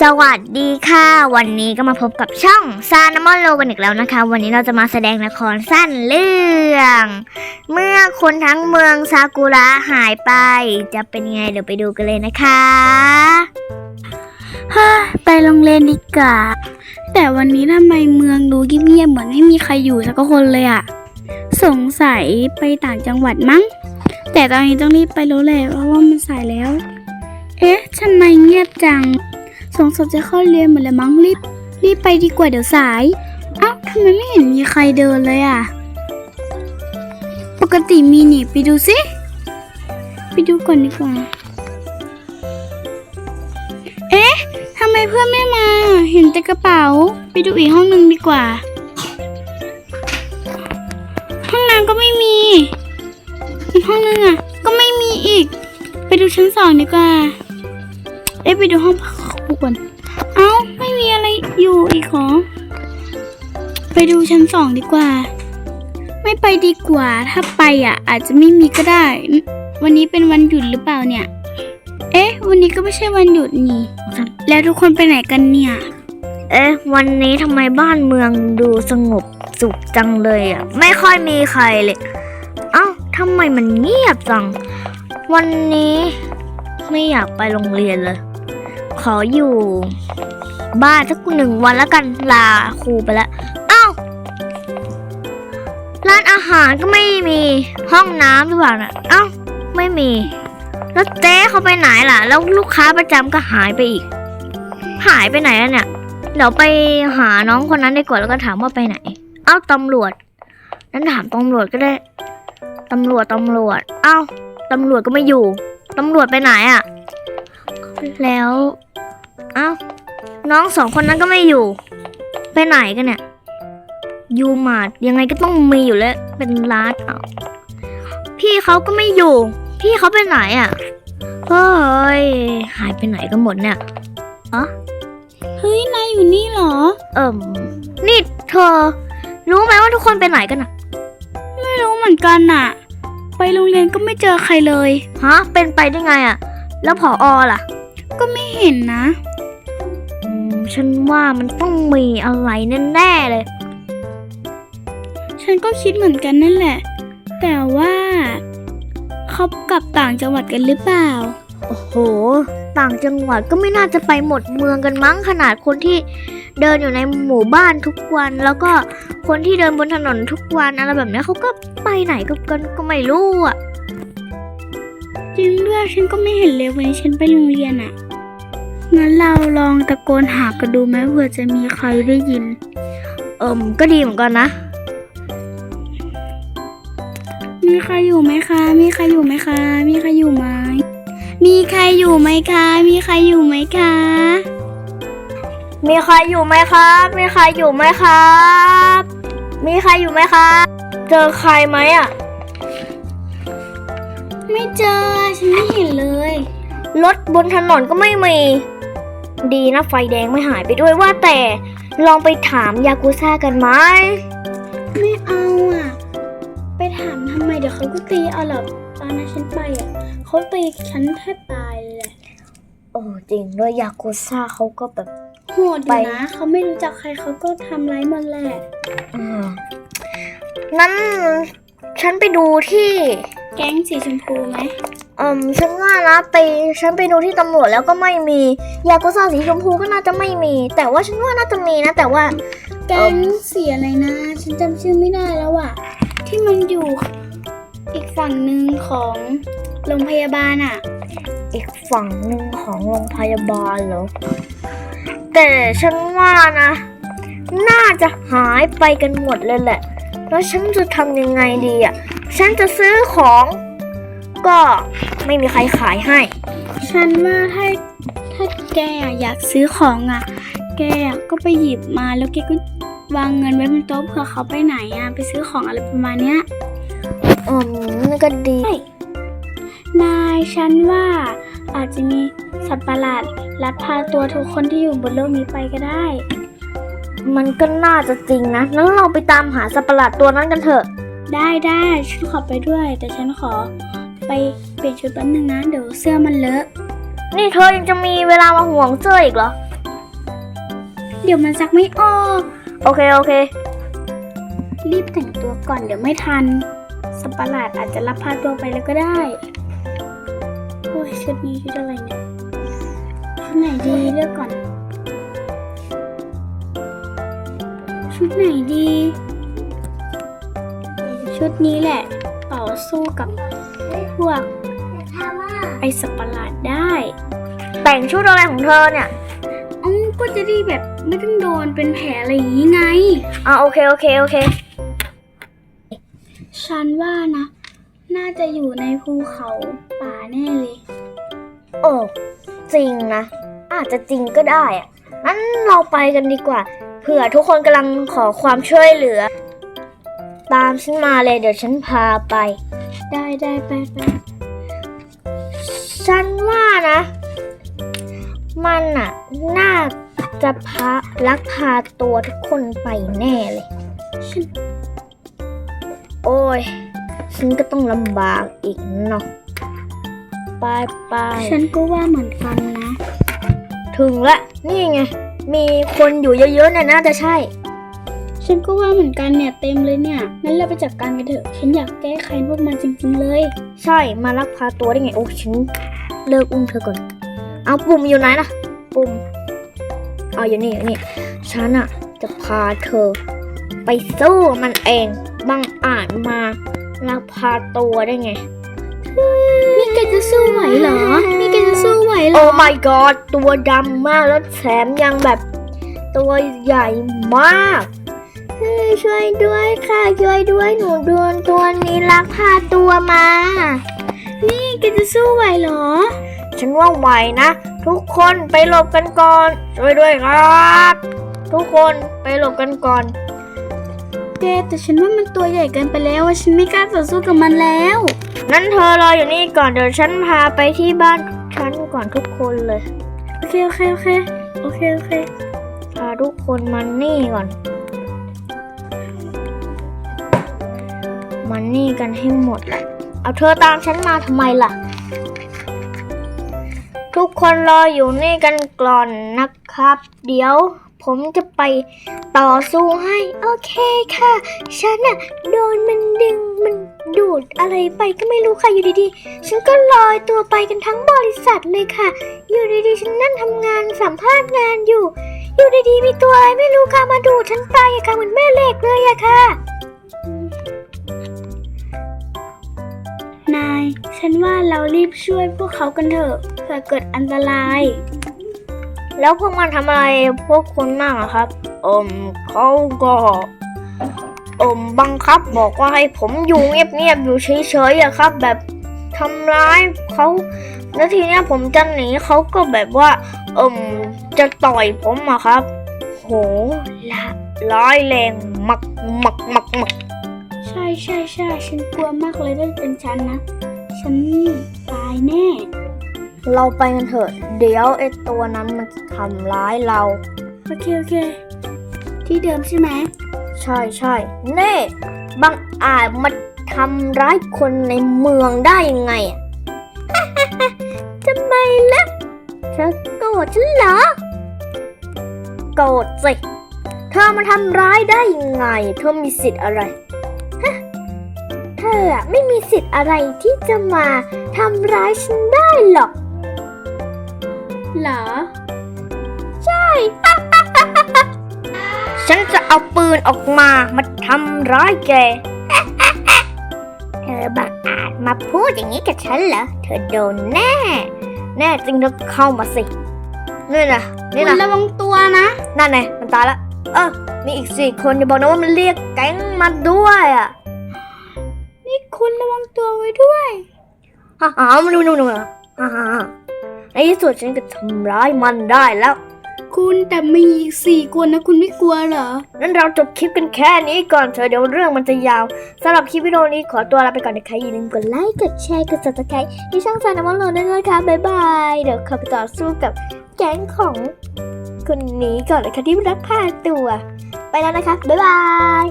สวัสดีค่ะ วันนี้ก็มาพบกับช่องซานามอนโลกันอีกแล้วนะคะ วันนี้เราจะมาแสดงละครสั้นเรื่อง เมื่อคนทั้งเมืองซากุระหายไป จะเป็นยังไงเดี๋ยวไปดูกันเลยนะคะฮ่าไปโรงเรียนดีกว่าแต่วันนี้ทำไมเมืองดูเงียบๆเหมือนไม่มีใครอยู่สักคนเลยอะสงสัยไปต่างจังหวัดมั้ง แต่ตอนนี้ต้องรีบไปแล้วแหละเพราะว่ามันสายแล้ว เอ๊ะทำไมเงียบจัง สงสัยจะเข้าเรียนหมดแล้วมั้งรีบรีบไปดีกว่าเดี๋ยวสาย เอ้าทำไมไม่เห็นมีใครเดินเลยอะปกติมีนี่ไปดูสิ ไปดูก่อนดีกว่า เอ๊ะทำไมเพื่อนไม่มา เห็นแต่กระเป๋า ไปดูอีกห้องหนึ่งดีกว่า ห้องน้ำก็ไม่มี อีกห้องหนึงอะ ก็ไม่มีอีก ไปดูชั้นสองดีกว่า เอ๊ะไปดูห้องพักครูก่อนเอ้าไม่มีอะไรอยู่อีกหรอไปดูชั้นสองดีกว่า ไม่ไปดีกว่าถ้าไปอะ อาจจะไม่มีก็ได้ วันนี้เป็นวันหยุดหรือเปล่าเนี่ย เอ๊ะ วันนี้ก็ไม่ใช่วันหยุดนี่ แล้วทุกคนไปไหนกันเนี่ย เอ๊ะ วันนี้ทำไมบ้านเมืองดูสงบสุขจังเลยอะ ไม่ค่อยมีใครเลย เอ้าทำไมมันเงียบจัง วันนี้ไม่อยากไปโรงเรียนเลย ขออยู่ บ้านสักหนึ่งวันแล้วกันลาครูไปแล้วเอ้าร้านอาหารก็ไม่มีห้องน้ำหรือเปล่านะเอ้าไม่มี แล้วเจ๊เขาไปไหนล่ะ แล้วลูกค้าประจำก็หายไปอีก หายไปไหนแล้วเนี่ยเดี๋ยวไปหาน้องคนนั้นดีกว่าแล้วก็ถามว่าไปไหน เอ้าตำรวจ นั้นถามตำรวจก็ได้ตำรวจตำรวจ เอ้าตำรวจก็ไม่อยู่ตำรวจไปไหนอะ่ะ แล้ว เอ้า น้องสองคนนั้นก็ไม่อยู่ ไปไหนกันเนี่ย ยูมาดยังไงก็ต้องมีอยู่แล้ว เป็นร้านเอาพี่เขาก็ไม่อยู่ พี่เขาไปไหนอะ่ะ เฮ้ย หายไปไหนกันหมดเนี่ยเฮ้ย นายอยู่นี่เหรอ เอิ่ม นี่เธอ รู้ไหมว่าทุกคนไปไหนกันอะไม่รู้เหมือนกันน่ะไปโรงเรียนก็ไม่เจอใครเลย ฮะ เป็นไปได้ไงอะแล้วผออล่ะ ก็ไม่เห็นนะอืมฉันว่ามันต้องมีอะไรแน่ๆเลย ฉันก็คิดเหมือนกันนั่นแหละ แต่ว่าเขากลับต่างจังหวัดกันหรือเปล่า โอ้โห ต่างจังหวัดก็ไม่น่าจะไปหมดเมืองกันมั้งขนาดคนที่เดินอยู่ในหมู่บ้านทุกวัน แล้วก็คนที่เดินบนถนนทุกวันอะไรแบบเนี้ยเขาก็ไปไหนกันกันก็ไม่รู้อะจริงด้วยฉันก็ไม่เห็นเลยวันนี้ฉันไปโรงเรียนอะ่ะ งั้นเราลองตะโกนหากันดูไหมเผื่อจะมีใครได้ยิน เอิ่มก็ดีเหมือนกันนะ มีใครอยู่ไหมคะ มีใครอยู่ไหมคะ มีใครอยู่ไหม มีใครอยู่ไหมคะ มีใครอยู่ไหมคะ มีใครอยู่ไหมครับ มีใครอยู่ไหมครับ มีใครอยู่ไหมครับ เจอใครไหมอะ ไม่เจอ ฉันไม่เห็นเลย รถบนถนนก็ไม่มี ดีนะไฟแดงไม่หายไปด้วยว่าแต่ลองไปถามยากุซ่ากันไหมไม่เอาอะ ไปถามทำไมเดี๋ยวเขาก็ตีเอาหรอกตอนนั้นฉันไปอะเขาตีฉันแทบตายเลยแหละโอ้จริงด้วยยากุซ่าเขาก็แบบโหดอยู่นะเขาไม่รู้จักใครเขาก็ทำร้ายมันแหละอืมงั้นฉันไปดูที่ แก๊งสีชมพูไหมเอืมฉันว่านะไปฉันไปดูที่ตำรวจแล้วก็ไม่มี ยากุซ่าสีชมพูก็น่าจะไม่มี แต่ว่าฉันว่าน่าจะมีนะ แต่ว่า แก๊งสีอะไรนะ ฉันจำชื่อไม่ได้แล้วอะที่มันอยู่อีกฝั่งหนึ่งของโรงพยาบาลอะอีกฝั่งหนึ่งของโรงพยาบาลเหรอ แต่ฉันว่านะ น่าจะหายไปกันหมดเลยแหละ แล้วฉันจะทำยังไงดีอะฉันจะซื้อของ ก็ไม่มีใครขายให้ ฉันว่าถ้าถ้าแกอยากซื้อของอะ แกก็ไปหยิบมาแล้วแกก็วางเงินไว้บนโต๊ะเผื่อเขาไปไหนอะไปซื้อของอะไรประมาณเนี้ยอืมนั่นก็ดี นายฉันว่าอาจจะมีสัตว์ประหลาดลัดพาตัวทุกคนที่อยู่บนโลกนี้ไปก็ได้ มันก็น่าจะจริงนะงั้นเราไปตามหาสัตว์ประหลาดตัวนั้นกันเถอะ ได้ได้ฉันขอไปด้วย แต่ฉันขอ ไปเปลี่ยนชุดแป๊บนึงนะ เดี๋ยวเสื้อมันเลอะ นี่เธอยังจะมีเวลามาห่วงเสื้ออีกเหรอ เดี๋ยวมันซักไม่ออก โอเค โอเค รีบแต่งตัวก่อนเดี๋ยวไม่ทันสัตว์ประหลาดอาจจะรับพาตัวไปแล้วก็ได้โอ้ยชุดนี้ชุดอะไรเนี่ยชุดไหนดีเลือกก่อน ชุดไหนดี ชุดนี้แหละต่อ สู้กับพวกไอสัตว์ประหลาดได้ แต่งชุดอะไรของเธอเนี่ยอ๋อก็จะได้แบบไม่ต้องโดนเป็นแผลอะไรอย่างนี้ไงอ่าโอเคโอเคโอเค ฉันว่านะ น่าจะอยู่ในภูเขาป่าแน่เลย โอ้จริงนะ อาจจะจริงก็ได้อะงั้นเราไปกันดีกว่า เผื่อทุกคนกำลังขอความช่วยเหลือ ตามฉันมาเลยเดี๋ยวฉันพาไป ได้ได้ไปไปฉันว่านะ มันน่ะ น่าจะพาลักพาตัวทุกคนไปแน่เลยฉันโอ้ย ฉันก็ต้องลำบากอีกเนาะไปไปฉันก็ว่าเหมือนกันนะ ถึงละ นี่ไง มีคนอยู่เยอะๆเนี่ยน่าจะใช่ ฉันก็ว่าเหมือนกันเนี่ยเต็มเลยเนี่ยงั้นเราไปจัดการกันเถอะ ฉันอยากแก้ไขพวกมันจริงๆเลย ใช่มาลักพาตัวได้ไงโอ้ฉันเลิกอุ้มเธอก่อน เอาปุ่มอยู่ไหนล่ะ ปุ่มเอาอยู่นี่อยู่นี่ฉันอะจะพาเธอ ไปสู้มันเองบังอาจมาลักพาตัวได้ไงนี่แกจะสู้ไหวเหรอ นี่แกจะสู้ไหวเหรโอ้อ my god ตัวดำมากแล้วแถมยังแบบ ตัวใหญ่มากเฮ้ย ช่วยด้วยค่ะ ช่วยด้วยหนูโดนตัวนี้ลักพาตัวมา นี่แกจะสู้ไหวเหรอ ฉันว่าไหวนะ ทุกคนไปหลบกันก่อน ช่วยด้วยครับ ทุกคนไปหลบกันก่อนแกแต่ฉันว่ามันตัวใหญ่เกินไปแล้วอะฉันไม่กล้าต่อสู้กับมันแล้วนั้นเธอรออยู่นี่ก่อนเดี๋ยวฉันพาไปที่บ้านฉันก่อนทุกคนเลย โอเคโอเคโอเคโอเคโอเคพาทุกคนมานี่ก่อน นี่กันให้หมดแหละเอาเธอตามฉันมาทำไมล่ะ ทุกคนรออยู่นี่กันก่อนนะครับ เดี๋ยวผมจะไปต่อสู้ให้ โอเคค่ะ ฉันอะโดนมันดึงมันดูดอะไรไปก็ไม่รู้ค่ะอยู่ดีๆ ฉันก็ลอยตัวไปกันทั้งบริษัทเลยค่ะ อยู่ดีๆ ฉันนั่งทำงานสัมภาษณ์งานอยู่ อยู่ดีๆ มีตัวอะไรไม่รู้ค่ะมาดูดฉันไปอะค่ะเหมือนแม่เหล็กเลยอะค่ะ ฉันว่าเรารีบช่วยพวกเขากันเถอะเผื่อเกิดอันตราย แล้วพวกมันทำอะไรพวกคุณมากอะครับเอิมเขาก็เอิมบังคับบอกว่าให้ผมอยู่เงียบๆอยู่เฉยๆอะครับ แบบทำร้ายเขาแล้วทีเนี้ยผมจะหนีเขาก็แบบว่าเอิมจะต่อยผมอะครับ โหละร้ายแรงมักมักมักมักใช่ใช่ใช่ฉันกลัวมากเลยถ้าเป็นฉันนะ ฉันตายแน่ เราไปกันเถอะ เดี๋ยวไอ้ตัวนั้นมันจะทำร้ายเรา โอเค โอเค ที่เดิมใช่ไหม ใช่ใช่เน่บังอาจมาทำร้ายคนในเมืองได้ยังไงอะทำไมล่ะเธอโกรธฉันเหรอ โกรธสิ เธอมาทำร้ายได้ยังไง เธอมีสิทธิ์อะไรฮะเธ ออะไม่มีสิทธิ์อะไรที่จะมาทำร้ายฉันได้หรอก เหรอฉันจะเอาปืนออกมามาทำร้ายแก เธอบังอาจมาพูดอย่างนี้กับฉันเหรอ เธอโดนแน่ แน่จริงเธอเข้ามาสิ นี่นะนี่คุณนะระวังตัวนะ นั่นไงมันตายละ เออ มีอีกสี่คนอย่าบอกนะว่ามันเรียกแก๊งมาด้วยอะนี่ คุณระวังตัวไว้ด้วยฮ่าฮ่ามาดูดูดูฮ่าฮ่าฮ่าในที่สุดฉันก็ทำร้ายมันได้แล้ว คุณแต่มีอีกสี่คนนะคุณไม่กลัวเหรอนั้นเราจบคลิปกันแค่นี้ก่อนเถอะเดี๋ยวเรื่องมันจะยาวสำหรับคลิปวิดีโอนี้ขอตัวลาไปก่อนนะคะอย่าลืมกดไลค์ กดแชร์ กด subscribe ที่ช่องสายน้ำมันโหลดด้วยนะคะบ๊ายบาย เดี๋ยวเข้าไปต่อสู้กับแก๊งของคนนี้ก่อนนะคะที่รักพาตัว ไปแล้วนะคะบ๊ายบาย